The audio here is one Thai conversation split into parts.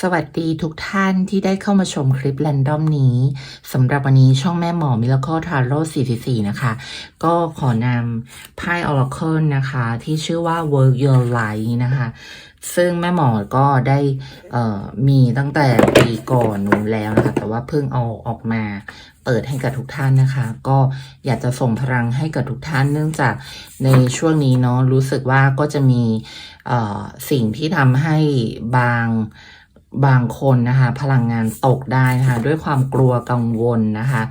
สวัสดีทุกท่านที่ได้เข้ามาชมคลิปแรนดอมนี้สำหรับวันนี้ช่องแม่หมอมิลโคทาโร่44 นะคะ ก็ขอนำไพ่ Oracle นะคะ ที่ชื่อว่า Work Your Life นะคะ ซึ่งแม่หมอก็ได้มีตั้งแต่ปีก่อนนู้นแล้วนะคะ แต่ว่าเพิ่งเอาออกมาเปิดให้กับทุกท่านนะคะ ก็อยากจะส่งพลังให้กับทุกท่าน เนื่องจากในช่วงนี้เนาะรู้สึกว่าก็จะมีสิ่งที่ทำให้บาง บางคนนะคะพลังงานตกได้นะคะด้วยความกลัวกังวลนะคะ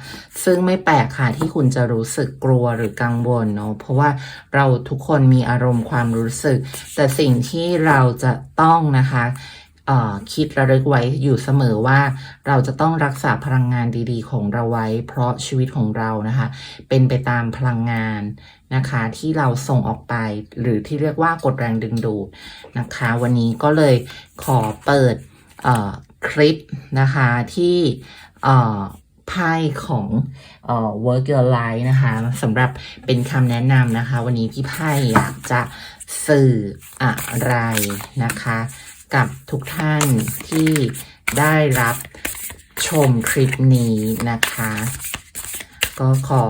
ซึ่งไม่แปลกค่ะที่คุณจะรู้สึกกลัวหรือกังวลเนาะเพราะว่าเราทุกคนมีอารมณ์ความรู้สึก แต่สิ่งที่เราจะต้องนะคะคิดระลึกไว้อยู่เสมอว่าเราจะต้องรักษาพลังงานดีๆ ของเราไว้ เพราะชีวิตของเรานะคะ เป็นไปตามพลังงานนะคะ ที่เราส่งออกไป หรือที่เรียกว่ากดแรงดึงดูดนะคะ วันนี้ก็เลยขอเปิด คลิปนะคะที่ไพ่ของเอ่อ work your life นะคะสำหรับเป็นคำแนะนำนะคะ วันนี้พี่ไพ่อยากจะสื่ออะไรนะคะ กับทุกท่านที่ได้รับชมคลิปนี้นะคะ ก็ขอ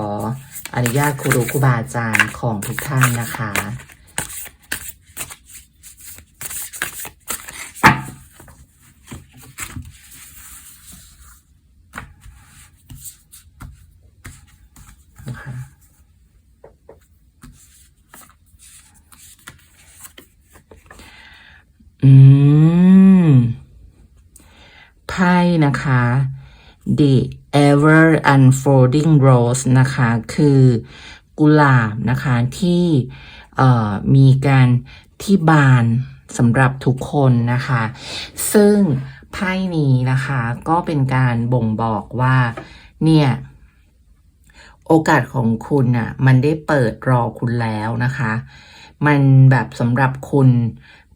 อนุญาตครูรูครูบาอาจารย์ของทุกท่านนะคะ อืม ไพ่นะคะ The Ever Unfolding Rose นะคะ คือกุหลาบนะคะที่เอ่อมีการที่บานสำหรับทุกคนนะคะ ซึ่งไพ่นี้นะคะก็เป็นการบ่งบอกว่าเนี่ยโอกาสของคุณน่ะมันได้เปิดรอคุณแล้วนะคะ มันแบบสำหรับคุณ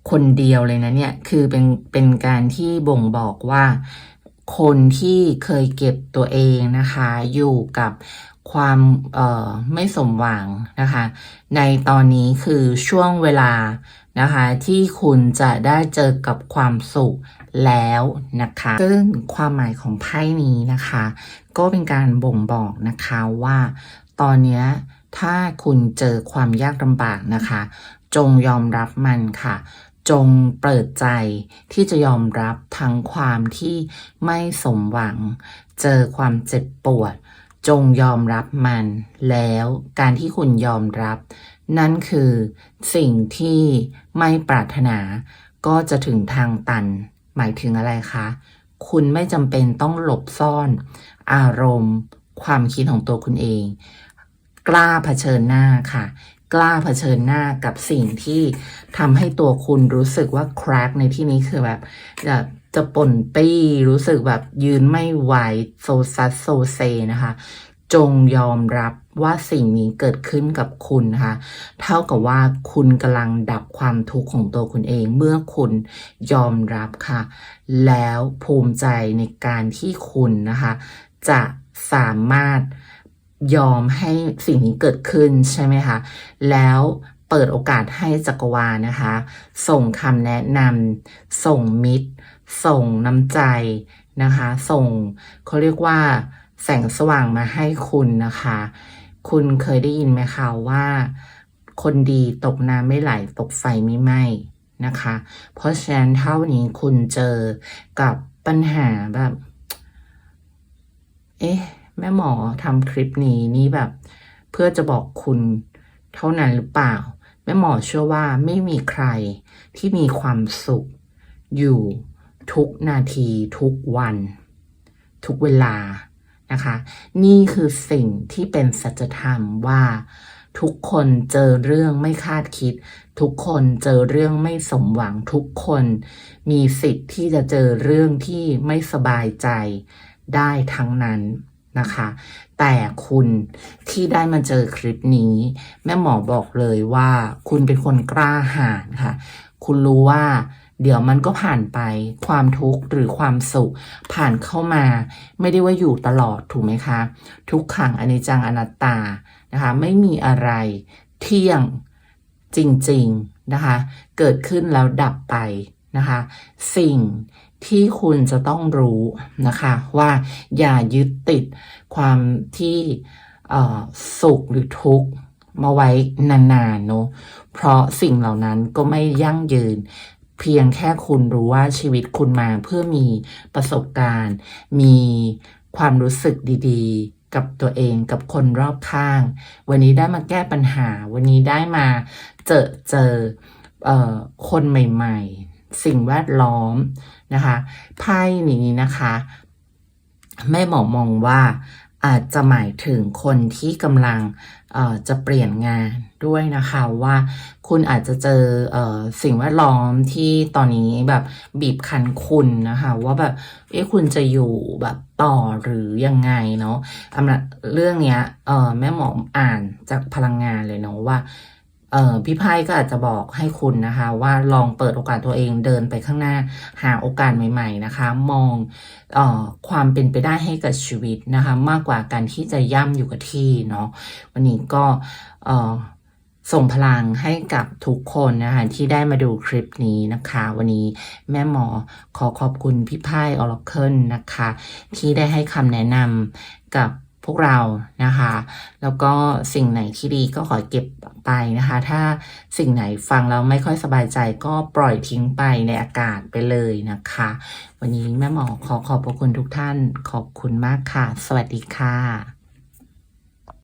คนเดียวเลยนะเนี่ยคือเป็นเป็นการที่บ่งบอกว่า คนที่เคยเก็บตัวเองนะคะ อยู่กับความเอ่อไม่สมหวังนะคะ ในตอนนี้คือช่วงเวลานะคะ ที่คุณจะได้เจอกับความสุขแล้วนะคะ ซึ่งความหมายของไพ่นี้นะคะ ก็เป็นการบ่งบอกนะคะว่า ตอนนี้ถ้าคุณเจอความยากลำบากนะคะ จงยอมรับมันค่ะ จงเปิดใจที่จะยอมรับทั้งความที่ไม่สมหวัง เจอความเจ็บปวด จงยอมรับมัน แล้วการที่คุณยอมรับ นั่นคือสิ่งที่ไม่ปรารถนา ก็จะถึงทางตัน หมายถึงอะไรคะ คุณไม่จำเป็นต้องหลบซ่อน อารมณ์ ความคิดของตัวคุณเอง กล้าเผชิญหน้าค่ะ กล้าเผชิญหน้ากับสิ่งที่ทำให้ตัวคุณรู้สึกว่า crack ในที่นี้คือแบบจะจะป่นปี้ รู้สึกแบบยืนไม่ไหวโซซัสโซเซนะคะ จงยอมรับว่าสิ่งนี้เกิดขึ้นกับคุณนะคะเท่ากับว่าคุณกำลังดับความทุกข์ของตัวคุณเอง เมื่อคุณยอมรับค่ะ แล้วภูมิใจในการที่คุณนะคะ จะสามารถ ยอมให้สิ่งนี้เกิดขึ้นใช่ไหมคะ แล้วเปิดโอกาสให้จักรวาลนะคะ ส่งคำแนะนำส่งมิตร ส่งน้ำใจนะคะ ส่งเขาเรียกว่าแสงสว่างมาให้คุณนะคะ คุณเคยได้ยินไหมคะว่า คนดีตกน้ำไม่ไหลตกไฟไม่ไหม้นะคะ เพราะฉะนั้นเท่านี้คุณเจอกับปัญหาแบบ เอ๊ะ แม่หมอทำคลิปนี้นี่แบบ เพื่อจะบอกคุณเท่านั้นหรือเปล่า แม่หมอเชื่อว่าไม่มีใครที่มีความสุข อยู่ทุกนาทีทุกวัน ทุกเวลานะคะ นี่คือสิ่งที่เป็นสัจธรรมว่าทุกคนเจอเรื่องไม่คาดคิด ทุกคนเจอเรื่องไม่สมหวังทุกคน มีสิทธิ์ที่จะเจอเรื่องที่ไม่สบายใจได้ทั้งนั้น นะคะ แต่คุณที่ได้มาเจอคลิปนี้ แม่หมอบอกเลยว่าคุณเป็นคนกล้าหาญค่ะ คุณรู้ว่าเดี๋ยวมันก็ผ่านไปความทุกข์หรือความสุข ผ่านเข้ามา ไม่ได้ว่าอยู่ตลอดถูกไหมคะ ทุกขังอนิจจังอนัตตานะคะ ไม่มีอะไรเที่ยงจริง ๆ นะคะ เกิดขึ้นแล้วดับไปนะคะ สิ่ง ที่คุณจะต้องรู้นะคะว่าอย่ายึดติดความที่สุขหรือทุกข์มาไว้นานๆเนอะเพราะสิ่งเหล่านั้นก็ไม่ยั่งยืน เพียงแค่คุณรู้ว่าชีวิตคุณมาเพื่อมีประสบการณ์ มีความรู้สึกดีๆ กับตัวเองกับคนรอบข้าง วันนี้ได้มาแก้ปัญหา วันนี้ได้มาเจอเจอเออคนใหม่ ๆ สิ่งแวดล้อมนะคะไพ่นี้นะคะแม่หมอมองว่าอาจจะหมายถึงคนที่กำลังจะเปลี่ยนงานด้วยนะคะว่าคุณอาจจะเจออสิ่งแวดล้อมที่ตอนนี้แบบบีบคั้นคุณนะคะว่าแบบเอ๊ะคุณจะอยู่แบบต่อหรือยังไงเนาะสำหรับเรื่องเนี้ยแม่หมออ่านจากพลังงานเลยเนาะว่า เออพี่ไพ่ก็อาจจะบอกให้คุณนะคะ ว่าลองเปิดโอกาสตัวเองเดินไปข้างหน้าหาโอกาสใหม่ๆนะคะ มองเอ่อความเป็นไปได้ให้กับชีวิตนะคะ มากกว่าการที่จะย่ำอยู่กับที่เนาะวันนี้ก็เอ่อส่งพลังให้กับทุกคนนะคะที่ได้มาดูคลิปนี้นะคะ วันนี้แม่หมอขอขอบคุณพี่ไพ่ออร์เคิลนะคะ ที่ได้ให้คำแนะนำกับ วกเรานะคะ แล้วก็สิ่งไหนที่ดีก็ขอเก็บไปนะคะ ถ้าสิ่งไหนฟังแล้วไม่ค่อยสบายใจก็ปล่อยทิ้งไปในอากาศไปเลยนะคะ วันนี้แม่หมอขอขอบพระคุณทุกท่านขอบคุณมากค่ะ สวัสดีค่ะ